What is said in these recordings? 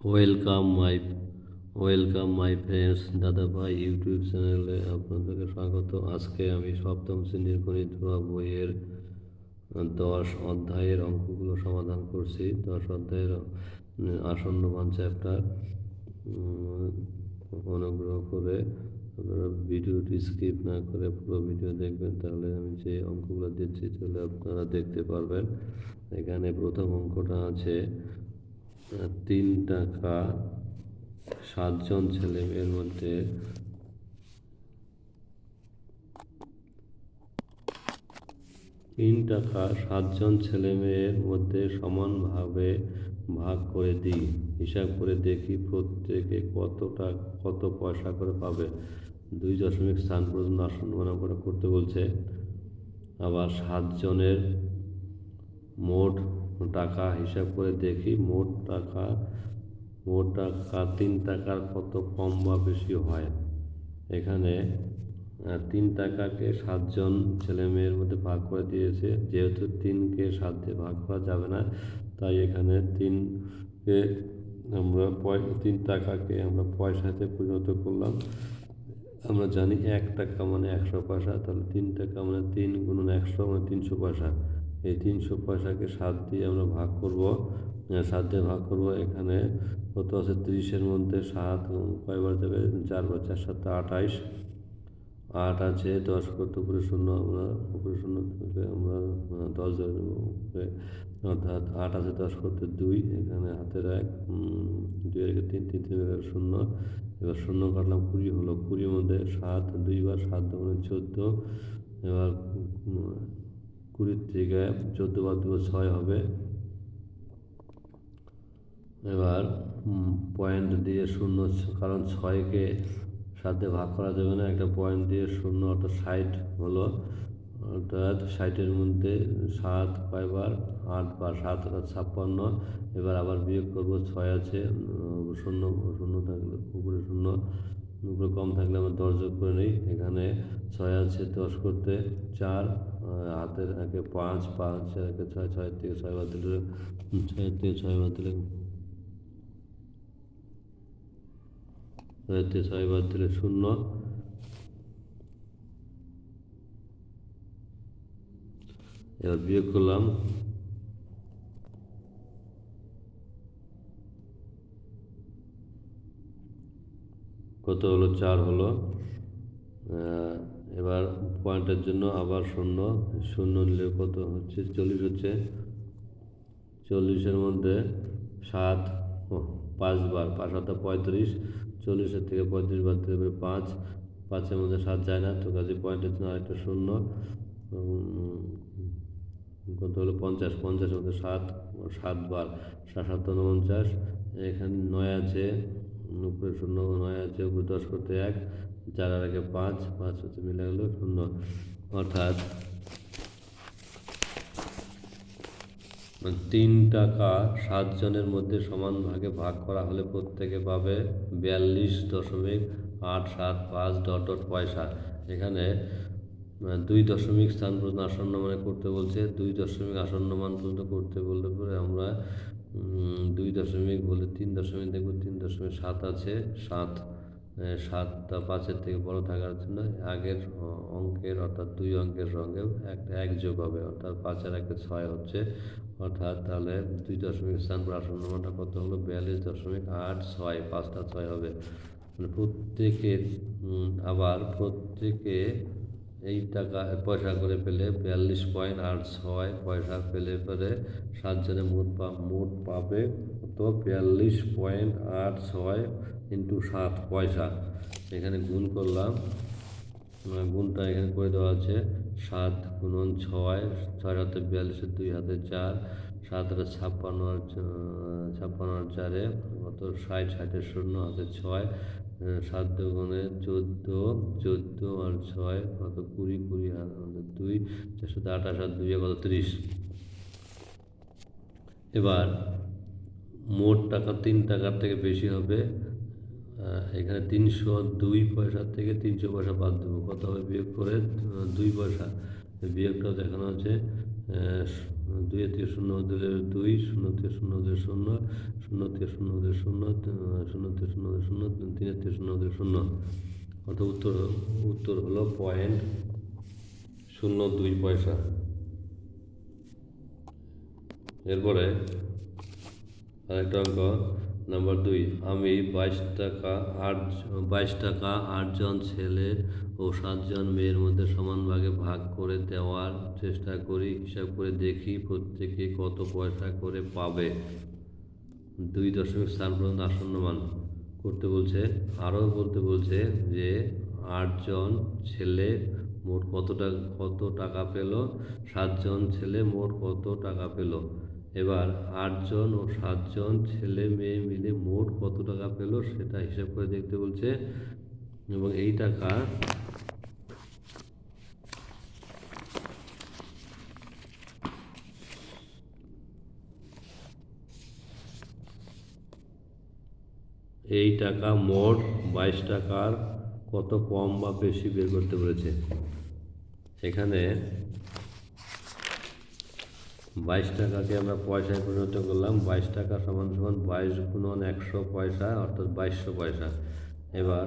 Welcome my welcome my friends দাদা ভাই YouTube চ্যানেলে আপনাদেরকে স্বাগত। আজকে আমি সপ্তম শ্রেণির গণিত বইয়ের দশ অধ্যায়ের অঙ্কগুলো সমাধান করছি। দশ অধ্যায়ের আসন্ন মান চ্যাপ্টার অনুগ্রহ করে আপনারা ভিডিওটি স্কিপ না করে পুরো ভিডিও দেখবেন, তাহলে আমি যে অঙ্কগুলো দিচ্ছি তাহলে আপনারা দেখতে পারবেন। এখানে প্রথম অঙ্কটা আছে তিন টাকা সাতজন ছেলে মেয়ের মধ্যে তিন টাকা সাতজন ছেলে মেয়ের মধ্যে সমানভাবে ভাগ করে দিই। হিসাব করে দেখি প্রত্যেকে কত টাকা কত পয়সা করে পাবে। দুই দশমিক স্থান পর্যন্ত আসন্ন গণনা করে করতে বলছে। আবার সাতজনের মোট টাকা হিসাব করে দেখি মোট টাকা মোট টাকা তিন টাকার কত কম বা বেশি হয়। এখানে তিন টাকাকে সাতজন ছেলে মেয়ের মধ্যে ভাগ করে দিয়েছে। যেহেতু তিনকে সাত দিয়ে ভাগ করা যাবে না, তাই এখানে তিনকে আমরা তিন টাকাকে আমরা পয়সাতে পরিণত করলাম। আমরা জানি এক টাকা মানে একশো পয়সা, তাহলে তিন টাকা মানে তিন গুণন একশো মানে তিনশো পয়সা। এই তিনশো পয়সাকে সাত দিয়ে আমরা ভাগ করব। সাত দিয়ে ভাগ করব। এখানে কত আছে? তিরিশের মধ্যে সাত, কয়বার যাবে? চারবার, চার সাতটা আঠাইশ। আট আছে, দশ করতে উপরে শূন্য আমরা, উপরে শূন্য আমরা দশ ধরে উপরে। অর্থাৎ আট আছে, দশ করতে দুই। এখানে হাতের এক দুই রেখে তিন তিন তিন রেখে শূন্য। এবার শূন্য কাটলাম, কুড়ি হলো। কুড়ির মধ্যে সাত, দুইবার সাত মানে চোদ্দ। এবার কুড়ির থেকে চোদ্দ বার দুটো ছয় হবে। এবার পয়েন্ট দিয়ে শূন্য কারণ ছয়কে সাথে ভাগ করা যাবে না। একটা পয়েন্ট দিয়ে শূন্য অর্থাৎ ষাট হলো। অর্থাৎ ষাটের মধ্যে সাত কয়বার আটবার সাত অর্থাৎ ছাপ্পান্ন। এবার আবার বিয়োগ করব, ছয় আছে শূন্য শূন্য থাকলে উপরে শূন্য। উপরে কম থাকলে আমরা দশ যোগ করে নিই। এখানে ছয় আছে দশ করতে চার হাতের একে পাঁচ পাঁচ একে ছয় ছয় থেকে ছয় বাদ দিলে ছয় থেকে ছয় বাদ দিলে ছয় থেকে ছয় বাদ দিলে শূন্য। এবার বিয়োগ করলাম। কত হলো? চার হলো। এবার পয়েন্টের জন্য আবার শূন্য। শূন্য নিলে কত হচ্ছে? চল্লিশ হচ্ছে। চল্লিশের মধ্যে সাত পাঁচবার পাঁচ সাতটা পঁয়ত্রিশ। চল্লিশের থেকে পঁয়ত্রিশ বাদ থেকে পাঁচ। পাঁচের মধ্যে সাত যায় না, তো কাজে পয়েন্টের জন্য আরেকটা শূন্য। কত হলো? পঞ্চাশ। পঞ্চাশের মধ্যে সাত সাতবার সাত সাত উনপঞ্চাশ। এখানে নয় আছে। উপরে শূন্য, নয় আছে দশ করতে এক, চার আর আগে পাঁচ পাঁচ হচ্ছে মিলে গেলো শূন্য। অর্থাৎ তিন টাকা সাতজনের মধ্যে সমান ভাগে ভাগ করা হলে প্রত্যেকে পাবে বিয়াল্লিশ দশমিক আট সাত পাঁচ ডট ডট পয়সা। এখানে দুই দশমিক স্থান পর্যন্ত আসন্ন মানে করতে বলছে, দুই দশমিক আসন্ন মান পর্যন্ত করতে বললে পরে আমরা দুই দশমিক বলে তিন দশমিক দেখব, তিন দশমিক সাত আছে, সাত সাতটা পাঁচের থেকে বড় থাকার জন্য আগের অঙ্কের অর্থাৎ দুই অঙ্কের সঙ্গে একটা এক যোগ হবে, অর্থাৎ পাঁচের একে ছয় হচ্ছে, অর্থাৎ তাহলে দুই দশমিক স্থান পর আসন্ন মানটা কত হলো? বিয়াল্লিশ দশমিক আট ছয়, পাঁচটা ছয় হবে। মানে প্রত্যেকের আবার প্রত্যেকে এই টাকা পয়সা করে পেলে বিয়াল্লিশ পয়েন্ট আট ছয় পয়সা পেলে পরে সাতজনে মোট পা, মোট পাবে কত? বিয়াল্লিশ পয়েন্ট আট ছয় ইন্টু সাত পয়সা। এখানে গুণ করলাম। গুণটা এখানে করে দেওয়া আছে সাত গুণন ছয় ছয় হাতে বিয়াল্লিশে, দুই হাতে চার, সাত হাতে ছাপ্পান্ন ছাপ্পান্ন চারে কত? ষাট, ষাটের শূন্য, হাতে ছয়। সাত দুগুণে চোদ্দ চোদ্দ আর ছয়, কত? কুড়ি কুড়ি আর দুই, চারশো, আঠাশ, আর দুই কত? তিরিশ। এবার মোট টাকা তিন টাকার থেকে বেশি হবে এখানে তিনশো দুই পয়সা থেকে তিনশো পয়সা বাদ দেবো। কত হবে বিয়োগ করে? দুই পয়সা। বিয়োগটাও দেখানো আছে দুই থেকে শূন্য দিলে দুই শূন্য থেকে শূন্য দিলে শূন্য শূন্য থেকে শূন্য দিলে শূন্য তি- শূন্য দিলে শূন্য থেকে শূন্য দিলে শূন্য অর্থাৎ উত্তর উত্তর হলো পয়েন্ট শূন্য দুই পয়সা এরপরে আরেকটা অঙ্ক নাম্বার দুই আমি বাইশ টাকা আট বাইশ টাকা আটজন ছেলে ও সাতজন মেয়ের মধ্যে সমান ভাগে ভাগ করে দেওয়ার চেষ্টা করি, হিসাব করে দেখি প্রত্যেকে কত পয়সা করে পাবে। দুই দশমিক স্থান পর্যন্ত আসন্ন মান করতে বলছে, আরও বলতে বলছে যে আটজন ছেলে মোট কত টাকা কত টাকা পেল? সাতজন ছেলে মোট কত টাকা পেল? এবার আটজন ও সাতজন ছেলে মেয়ে মিলে মোট কত টাকা পেল সেটা হিসাব করে দেখতে বলছে এবং এই টাকা এই টাকা মোট বাইশ টাকার কত কম বা বেশি বের করতে বলেছে? এখানে বাইশ টাকাকে আমরা পয়সায় পরিণত করলাম। বাইশ টাকা সমান সমান বাইশ গুণন একশো পয়সা, অর্থাৎ বাইশশো পয়সা। এবার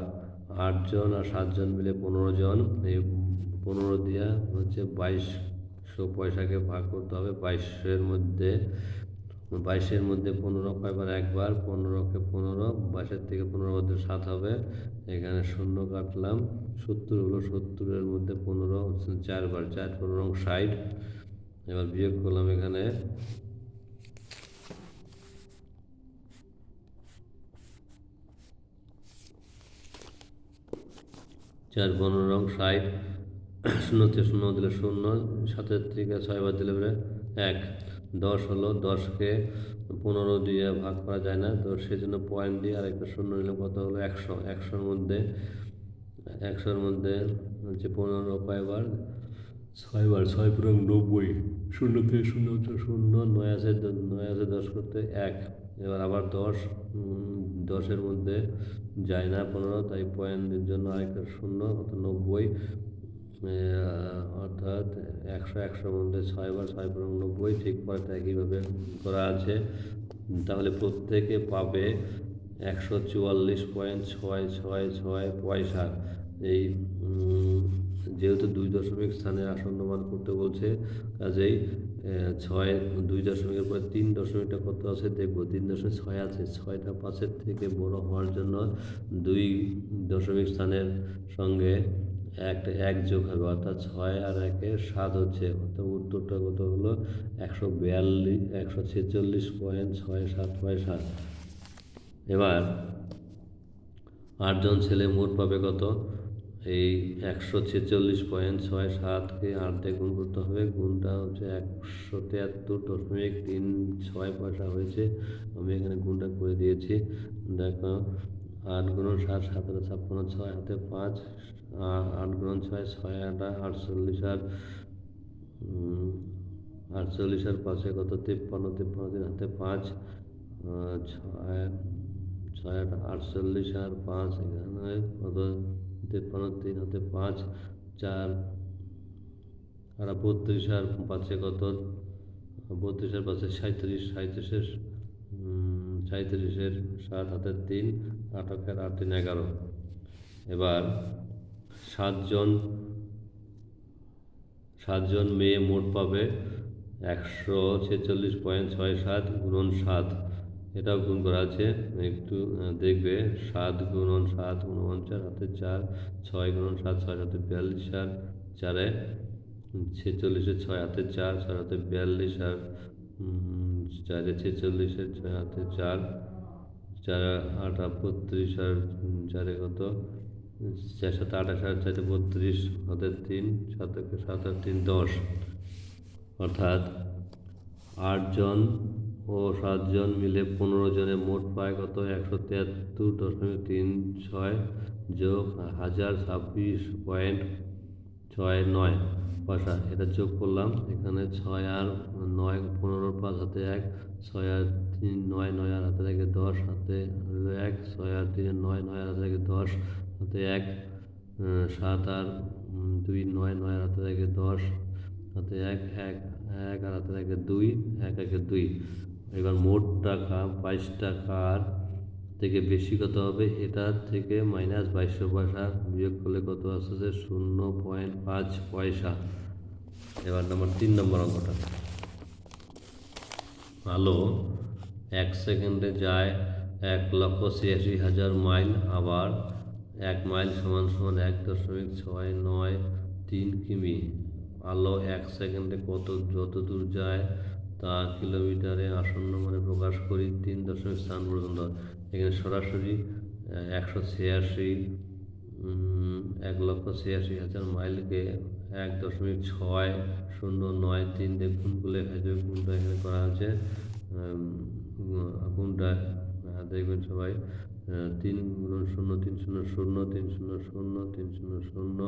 আটজন আর সাতজন মিলে পনেরো জন, এই পনেরো দিয়া হচ্ছে বাইশশো পয়সাকে ভাগ করতে হবে। বাইশের মধ্যে বাইশের মধ্যে পনেরো কয়বার একবার পনেরোকে পনেরো, বাইশের থেকে পনেরো মধ্যে সাত হবে। এখানে শূন্য কাটলাম, সত্তর হলো সত্তরের মধ্যে পনেরো চারবার, চার পনেরো ষাট। এবার বিয়োগ করলাম এখানে। চার পনেরো রং ষাট, শূন্য থেকে শূন্য দিলে শূন্য, সাতের থেকে ছয়বার দিলে এক। দশ হলো দশকে পনেরো দিয়ে ভাগ করা যায় না, তো সেই জন্য পয়েন্ট দিয়ে আর একটা শূন্য নিলে কত হলো একশো। একশোর মধ্যে একশোর মধ্যে হচ্ছে পনেরো কয়বার ছয়বার ছয় পুরো নব্বই। শূন্য থেকে শূন্য শূন্য, নয় আছে নয় আছে দশ করতে এক। এবার আবার দশ দশের মধ্যে যায় না পনেরো, তাই পয়েন্টের জন্য আরেকটা শূন্য অর্থাৎ নব্বই। অর্থাৎ একশো একশো মধ্যে ছয়বার ছয় পনেরো নব্বই ঠিক পরেটা একইভাবে করা আছে। তাহলে প্রত্যেকে পাবে একশো চুয়াল্লিশ পয়েন্ট ছয় ছয় ছয় পয়সা। এই যেহেতু দুই দশমিক স্থানে আসন্ন মান করতে বলছে, কাজেই ছয় দুই দশমিকের পরে তিন দশমিকটা কত আছে দেখব। তিন দশমিক ছয় আছে। ছয়টা পাঁচের থেকে বড় হওয়ার জন্য দুই দশমিক স্থানের সঙ্গে একটা এক যোগ হবে, অর্থাৎ ছয় আর একে সাত হচ্ছে। অর্থাৎ উত্তরটা কত হলো? একশো বিয়াল্লিশ, একশো ছেচল্লিশ পয়েন্ট ছয় সাত পয়সা এবার আটজন ছেলে মোট পাবে কত? এই একশো ছেচল্লিশ পয়েন্ট ছয় সাতকে আট দিয়ে গুণ করতে হবে। গুণটা হচ্ছে একশো তিয়াত্তর দশমিক তিন ছয় পয়সা হয়েছে। আমি এখানে গুণটা করে দিয়েছি। দেখো আট গুণন সাত সাত হাতে ছাপ্পান্ন, ছয় হাতে পাঁচ, আট গুণন ছয় ছয়, আটা, আটচল্লিশ আর আটচল্লিশ আর পাঁচে কত? তিপ্পান্ন তিপ্পান্ন, তিন হাতে পাঁচ ছয় ছয়, আট, আটচল্লিশ আর পাঁচ, এখানে কত? তিপ্পান্ন, তিন হাতে পাঁচ, চার, আর বত্রিশ আর পাঁচে কত? বত্রিশ আর পাঁচে সাঁত্রিশ সাঁত্রিশের সাঁত্রিশের সাত হাতের তিন আটকের আট তিন এগারো। এবার সাতজন সাতজন মেয়ে মোট পাবে একশো ছেচল্লিশ পয়েন্ট ছয় সাত গুণন সাত। এটাও গুণ করা আছে। একটু দেখবে, সাত গুণন সাত উনপঞ্চাশ হাতে চার, ছয় গুণন সাত, ছয় হাতে বিয়াল্লিশ আর চারে ছেচল্লিশে ছয় হাতে চার, ছয় হাতে বিয়াল্লিশ আর চারে ছেচল্লিশে ছয় হাতে চার। চার আট বত্রিশ আর চারে কত? চার সাথে আঠাশ আর চারটে বত্রিশ হাতে তিন সাতকে সাত আর তিন দশ। অর্থাৎ আটজন ও সাতজন মিলে পনেরো জনের মোট পায় কত? একশো তিয়াত্তর দশমিক তিন ছয় যোগ হাজার ছাব্বিশ পয়েন্ট ছয় নয়। পয়সা এটা যোগ করলাম। এখানে ছয় আর নয় পনেরো পাঁচ হাতে এক, ছয় আর তিন নয় নয় আর হাতে থেকে দশ, হাতে এক, ছয় আর তিনে নয় নয় আর হাতে দশ, হাতে এক সাত আর দুই নয় নয় আর হাতে থেকে দশ, হাতে এক এক এক আর হাতে থাকে দুই, এক একে দুই। এবার মোট টাকা বাইশ টাকার থেকে বেশি কত হবে? এটার থেকে মাইনাস বাইশশো পয়সা বিয়োগ করলে কত আসছে শূন্য পয়েন্ট পাঁচ পয়সা। এবার নম্বর তিন নম্বর অঙ্কটা। আলো এক সেকেন্ডে যায় এক লক্ষ ছিয়াশি হাজার মাইল, আবার এক মাইল সমান সমান এক দশমিক ছয় নয় তিন কিমি। আলো এক সেকেন্ডে কত, যত দূর যায় তা কিলোমিটারে আসন্ন মানে প্রকাশ করি তিন দশমিক স্থান পর্যন্ত। এখানে সরাসরি একশো ছিয়াশি এক লক্ষ ছিয়াশি হাজার মাইলকে এক দশমিক ছয় শূন্য নয় তিন দিয়ে গুণ করলে গুণটা এখানে করা হয়েছে গুণটা আহ, দেখবেন সবাই তিন গুণ শূন্য তিন শূন্য শূন্য তিন শূন্য শূন্য তিন শূন্য শূন্য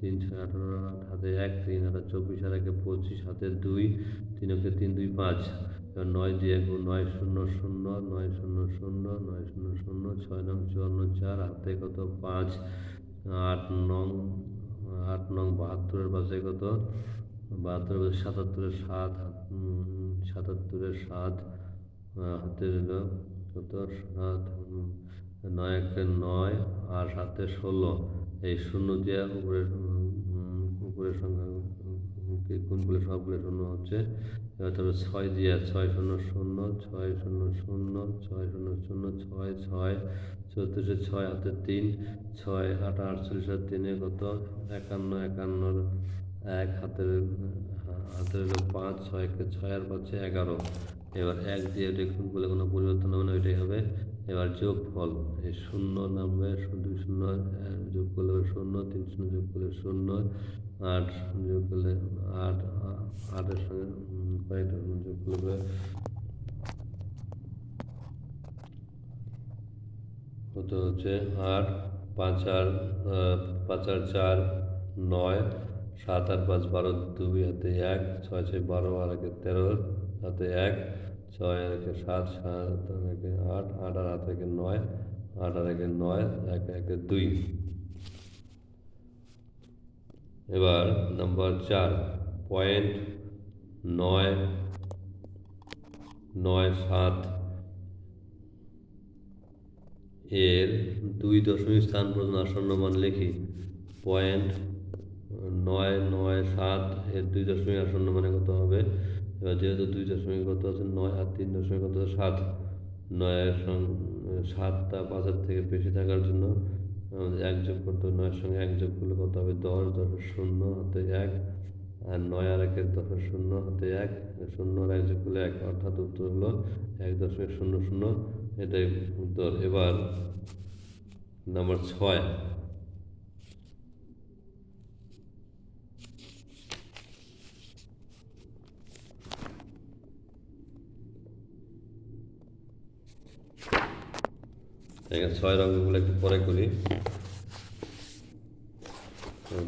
তিন ছয় আঠারো আট হাতে এক তিন হাতে চব্বিশ আর একে পঁচিশ হাতে দুই তিন একে তিন দুই পাঁচ নয় দিয়ে এক নয় শূন্য শূন্য নয় শূন্য শূন্য নয় শূন্য শূন্য ছয় নং চুয়ান্ন চার হাতে কত? পাঁচ আট নং আট নং বাহাত্তরের পাশে কত? বাহাত্তরের সাতাত্তরের সাত সাতাত্তরের সাত হাতে হলো কত সাত নয় একে নয় আর সাতে ষোলো। এই শূন্য দিয়ে উপরের উপরের সংখ্যা কোনগুলো সবগুলো শূন্য হচ্ছে? তবে ছয় দিয়ে, ছয় শূন্য শূন্য, ছয় শূন্য শূন্য, ছয় শূন্য শূন্য, ছয় ছয়, চৌত্রিশে ছয়, হাতে তিন, ছয়, আট, আটচল্লিশ আর তিনে কত? একান্ন একান্নর এক, হাতের হাতের পাঁচ, ছয়কে ছয় আর পাচ্ছে এগারো। এবার এক দিয়ে দেখুন বলে কোনো পরিবর্তন হবে না, ওইটাই হবে। এবার যোগ ফল, এই শূন্য নামবে দুই শূন্য যোগ করলে শূন্য, তিন শূন্য যোগ করলে শূন্য, আট যোগ করলে আট আটের সঙ্গে কয়টা যোগ করলে কত হচ্ছে? আট, পাঁচ আর পাঁচ আর চার, নয়, সাত আর পাঁচ বারো, দুই হাতে এক, ছয় ছয় বারো, আর একে তেরো। হাতে এক, ছয়, একে সাত সাত একে আট আট, আর হাতে একে নয়, আট, আর একে নয়, এক, একে দুই। এবার নাম্বার চার পয়েন্ট নয় নয়, সাত এর দুই দশমিক স্থান পর্যন্ত আসন্ন মান লিখি। পয়েন্ট নয় নয়, সাত এর দুই দশমিক আসন্ন মানে কত হবে? এবার যেহেতু দুই দশমিক কত আছে, নয় আর তিন দশমিক কত সাত নয়ের সঙ্গে সাতটা পাঁচের থেকে বেশি থাকার জন্য আমাদের এক যোগ করতে হবে, নয়ের সঙ্গে এক যোগ করলে কত হবে? দশ দশের শূন্য হাতে এক, আর নয় আর একের দশের শূন্য হাতে এক, শূন্য আর এক যোগ করলে এক, অর্থাৎ উত্তর হলো এক দশমিক শূন্য শূন্য, এটাই উত্তর। এবার নাম্বার ছয়। এখানে ছয় রঙগুলো একটু পরে করি।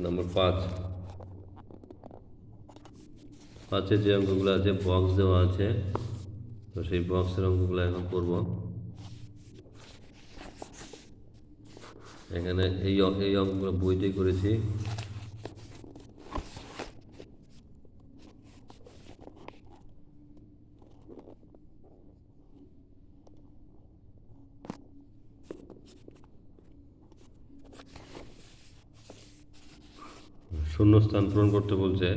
নম্বর পাঁচ। পাঁচের যে অঙ্কগুলো আছে বক্স দেওয়া আছে, তো সেই বক্সের অঙ্কগুলো এখন করব। এখানে এই এই অঙ্কগুলো বইতেই করেছি। শূন্য স্থান পূরণ করতে বলছে।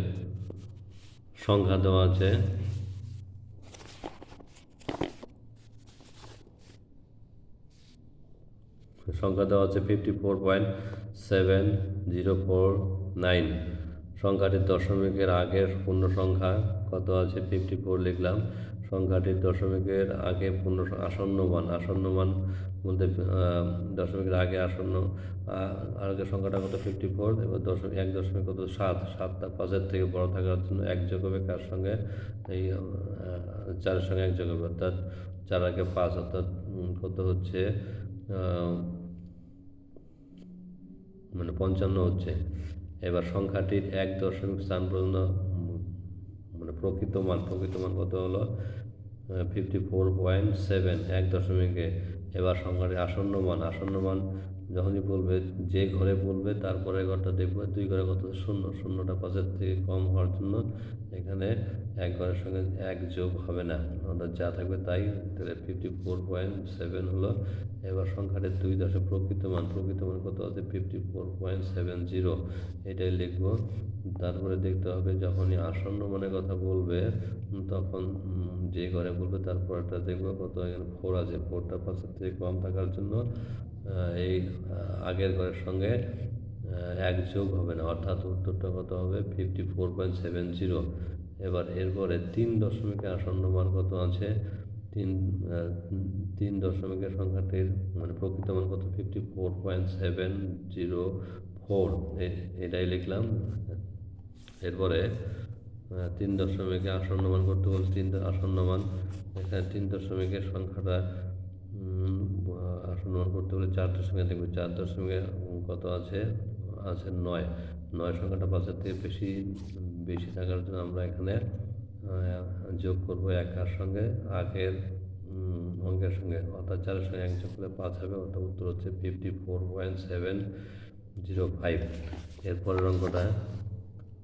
সংখ্যা দেওয়া আছে। সংখ্যা দেওয়া আছে fifty four point seven zero four nine সংখ্যাটির দশমিকের আগের পূর্ণ সংখ্যা কত আছে? ফিফটি ফোর লিখলাম। সংখ্যাটির দশমিকের আগে পূর্ণ আসন্ন মান আসন্ন মান বলতে দশমিকের আগে আসন্ন আগের সংখ্যাটা কত? ফিফটি ফোর এবার দশমিক, এক দশমিক কত? সাত, সাতটা পাঁচের থেকে বড় থাকার জন্য এক যোগ হবে কার সঙ্গে? এই চারের সঙ্গে এক যোগ হবে অর্থাৎ চার আগে পাঁচ, অর্থাৎ কত হচ্ছে? মানে পঞ্চান্ন হচ্ছে। এবার সংখ্যাটির এক দশমিক স্থান পর্যন্ত মানে প্রকৃত মান প্রকৃত মান কত হলো? ফিফটি ফোর পয়েন্ট সেভেন এক দশমিকে এবার সংখ্যাটি আসন্নমান আসন্নমান আসন্ন মান যখনই বলবে, যে ঘরে বলবে তারপরে ঘরটা দেখবে। দুই ঘরে কত শূন্য। শূন্যটা পাঁচের থেকে কম হওয়ার জন্য এখানে এক ঘরের সঙ্গে এক যোগ হবে না। অর্থাৎ যা থাকবে তাই। তাহলে ফিফটি ফোর পয়েন্ট সেভেন হলো। এবার সংখ্যাটির দুই দশে প্রকৃত মান। প্রকৃত মান কত আছে? Fifty four point seven zero এটাই লিখব। তারপরে দেখতে হবে যখনই আসন্ন মানের কথা বলবে, তখন যে ঘরে বলবে তারপরটা দেখব কত। এখানে ফোর আছে। ফোরটা পাঁচের থেকে কম থাকার জন্য এই আগের ঘরের সঙ্গে এক যোগ হবে না, অর্থাৎ উত্তরটা কত হবে? Fifty four point seven zero এবার এরপরে তিন দশমিকের আসন্ন মান কত আছে? তিন তিন দশমিকের সংখ্যাটির মানে প্রকৃত মান কত? Fifty four point seven zero four এটাই লিখলাম। এরপরে তিন দশমিকে আসন্ন মান করতে বলছে, তিন আসন্ন মান। এখানে তিন দশমিকের সংখ্যাটা উম, আহ, আসন্ন মান করতে বলে চার দশমিকে দেখবে চার দশমিকে কত আছে? আছে নয়। নয় সংখ্যাটা পাঁচের থেকে বেশি বেশি থাকার জন্য আমরা এখানে যোগ করব একার সঙ্গে। আগের অঙ্কের সঙ্গে অর্থাৎ চারের সঙ্গে এক যোগ করলে পাঁচ হবে অর্থাৎ উত্তর হচ্ছে fifty four point seven zero five এরপরের অঙ্কটা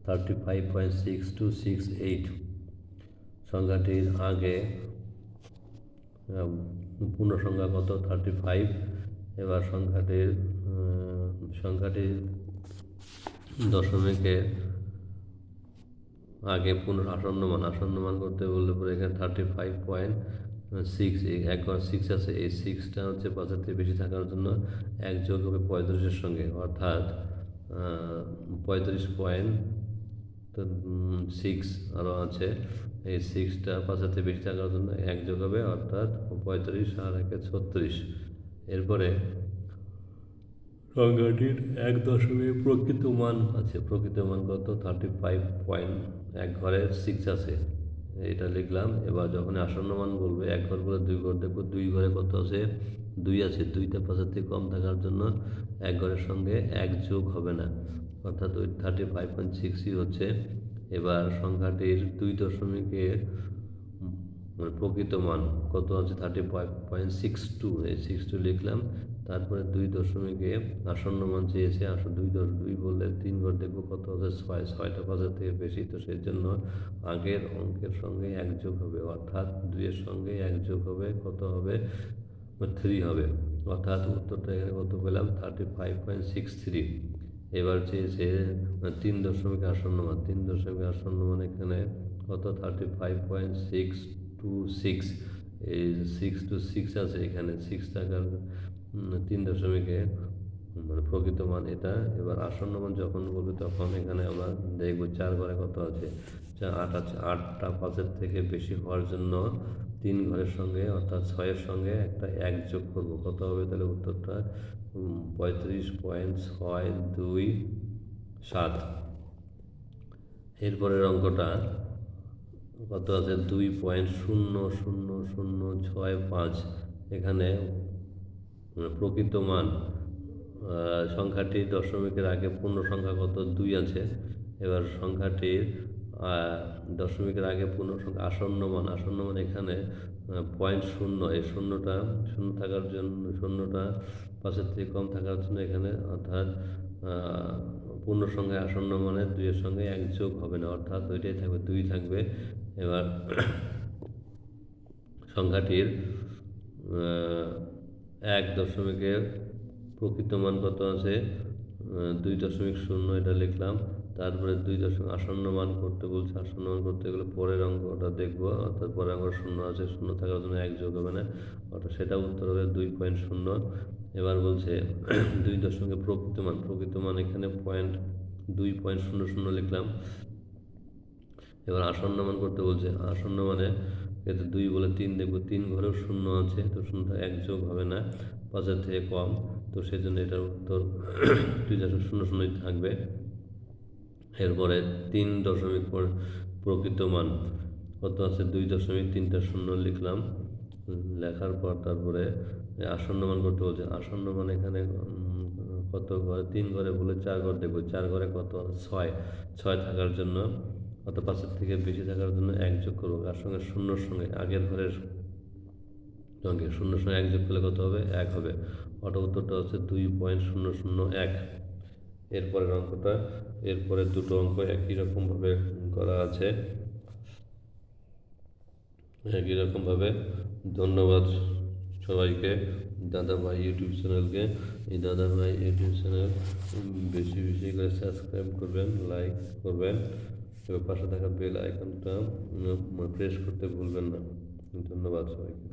thirty five point six two six eight সংখ্যাটির আগে পূর্ণ সংখ্যা কত থার্টি ফাইভ এবার সংখ্যাটির সংখ্যাটি দশমিকে আগে পুনঃ আসন্ন মান আসন্ন মান করতে বললে পরে এখানে থার্টি ফাইভ পয়েন্ট সিক্স একবার সিক্স আছে, এই সিক্সটা হচ্ছে পাঁচের থেকে বেশি থাকার জন্য এক যোগ হবে পঁয়ত্রিশের সঙ্গে, অর্থাৎ পঁয়ত্রিশ পয়েন্ট সিক্স আরও আছে এই সিক্সটা থেকে বেশি থাকার জন্য এক যোগ হবে অর্থাৎ পঁয়ত্রিশ আর একে ছত্রিশ। এরপরে সংখ্যাটির এক দশমিক প্রকৃত মান আছে। প্রকৃত মান কত? থার্টি ফাইভ পয়েন্ট এক ঘরে সিক্স আছে। এটা লিখলাম। এবার যখন আসন্ন মান বলবে, এক ঘর বলে দুই ঘর দেখব। দুই ঘরে কত আছে? দুই আছে। দুইটা পাঁচের থেকে কম থাকার জন্য এক ঘরের সঙ্গে এক যোগ হবে না। অর্থাৎ ওই থার্টি ফাইভ পয়েন্ট সিক্সই হচ্ছে এবার সংখ্যাটির দুই দশমিকের মানে প্রকৃত মান কত আছে? থার্টি পয়েন্ট সিক্স টু এই সিক্স টু লিখলাম। তারপরে দুই দশমিকে আসন্ন মান চেয়েছে। আসন দুই দশ দুই বললে তিন ঘর দেখব কত আছে? ছয়। ছয়টা পাঁচের থেকে বেশি। তো সেই জন্য আগের অঙ্কের সঙ্গে এক যোগ হবে। অর্থাৎ দুইয়ের সঙ্গে এক যোগ হবে। কত হবে? থ্রি হবে। অর্থাৎ উত্তরটা এখানে কত পেলাম? Thirty five point six three এবার চেয়েছে তিন দশমিক আসন্ন মান, তিন দশমিক আসন্ন মান এখানে কত? Thirty five point six two six এই সিক্স টু সিক্স আছে এখানে। সিক্স টাকার তিন দশমিকে মানে প্রকৃত মান এটা। এবার আসন্ন মান যখন বলবে তখন এখানে আমরা দেখব চার ঘরে কত আছে। আট আছে, আটটা পাঁচের থেকে বেশি হওয়ার জন্য তিন ঘরের সঙ্গে, অর্থাৎ ছয়ের সঙ্গে একটা এক যোগ করব। কত হবে তাহলে উত্তরটা? পঁয়ত্রিশ পয়েন্ট ছয় দুই সাত। এরপরের অঙ্কটা কত আছে? দুই পয়েন্ট শূন্য শূন্য শূন্য ছয় পাঁচ। এখানে মানে প্রকৃত মান সংখ্যাটি দশমিকের আগে পূর্ণ সংখ্যা কত? দুই আছে। এবার সংখ্যাটির দশমিকের আগে পূর্ণ সংখ্যা আসন্ন মান আসন্ন মান এখানে পয়েন্ট শূন্য এই শূন্যটা শূন্য থাকার জন্য শূন্যটা পাঁচের থেকে কম থাকার জন্য এখানে অর্থাৎ আহ, পূর্ণ সংখ্যায় আসন্ন মানে দুইয়ের সঙ্গে এক যোগ হবে না অর্থাৎ দুইটাই থাকবে দুই থাকবে। এবার সংখ্যাটির এক দশমিকের প্রকৃত মান কত আছে? দুই দশমিক শূন্য এটা লিখলাম। তারপরে দুই দশমিক আসন্ন মান করতে বলছে, আসন্ন মান করতে গেলে পরের অঙ্কটা দেখব, অর্থাৎ পরের অঙ্ক শূন্য আছে, শূন্য থাকার জন্য এক যোগ হবে না। অর্থাৎ সেটা উত্তর হবে দুই পয়েন্ট শূন্য। এবার বলছে দুই দশমিকের প্রকৃত মান প্রকৃত মান এখানে পয়েন্ট দুই পয়েন্ট শূন্য শূন্য লিখলাম। এবার আসন্ন মান করতে বলছে, আসন্ন মানে এতে দুই বলে তিন দেখব, তিন ঘরেও শূন্য আছে, তো শূন্যটা এক যোগ হবে না, পাঁচের থেকে কম। তো সেই জন্য এটার উত্তর দুই দশমিক শূন্য শূন্যই থাকবে। এরপরে তিন দশমিক পর প্রকৃত মান, কত আছে? দুই দশমিক তিনটা শূন্য লিখলাম। লেখার পর তারপরে আসন্ন মান করতে বলছে, আসন্ন মান এখানে কত ঘরে? তিন ঘরে বলে চার ঘর দেখব। চার ঘরে কত? ছয়। ছয় থাকার জন্য কত পাঁচের থেকে বেশি থাকার জন্য এক যোগ করব। তার সঙ্গে শূন্যর সঙ্গে, আগের ঘরের সঙ্গে শূন্য সঙ্গে এক যোগ করলে কত হবে? এক হবে। অটো উত্তরটা হচ্ছে দুই পয়েন্ট শূন্য শূন্য এক। এরপরের অঙ্কটা, এরপরের দুটো অঙ্ক একই রকমভাবে করা আছে। একই রকমভাবে ধন্যবাদ সবাইকে, দাদাভাই ইউটিউব চ্যানেলকে। এই দাদাভাই ইউটিউব চ্যানেল বেশি বেশি করে সাবস্ক্রাইব করবেন, লাইক করবেন, এবং পাশে থাকা বেল আইকনটা প্রেস করতে ভুলবেন না। ধন্যবাদ সবাইকে।